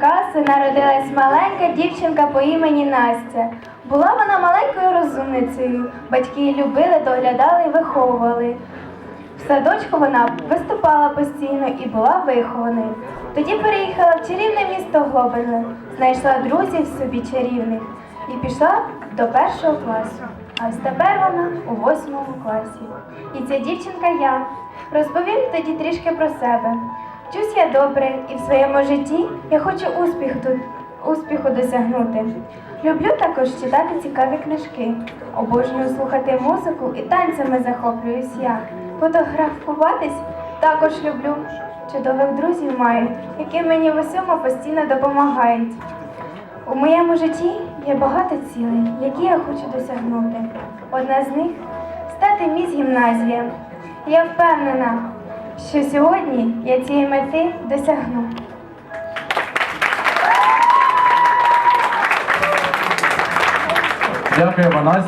Пікассо народилась маленька дівчинка по імені Настя. Була вона маленькою розумницею. Батьки її любили, доглядали і виховували. В садочку вона виступала постійно і була вихованою. Тоді переїхала в чарівне місто Глобине, знайшла друзів собі чарівних і пішла до першого класу. А ось тепер вона у восьмому класі. І ця дівчинка я. Розповім тоді трішки про себе. Вчусь я добре, і в своєму житті я хочу успіху, успіху досягнути. Люблю також читати цікаві книжки. Обожнюю слухати музику і танцями захоплююсь я. Фотографуватись також люблю. Чудових друзів маю, які мені в усьому постійно допомагають. У моєму житті є багато цілей, які я хочу досягнути. Одна з них стати міс гімназія. Я впевнена, що сьогодні я цієї мети досягну. Дякуємо, Настя.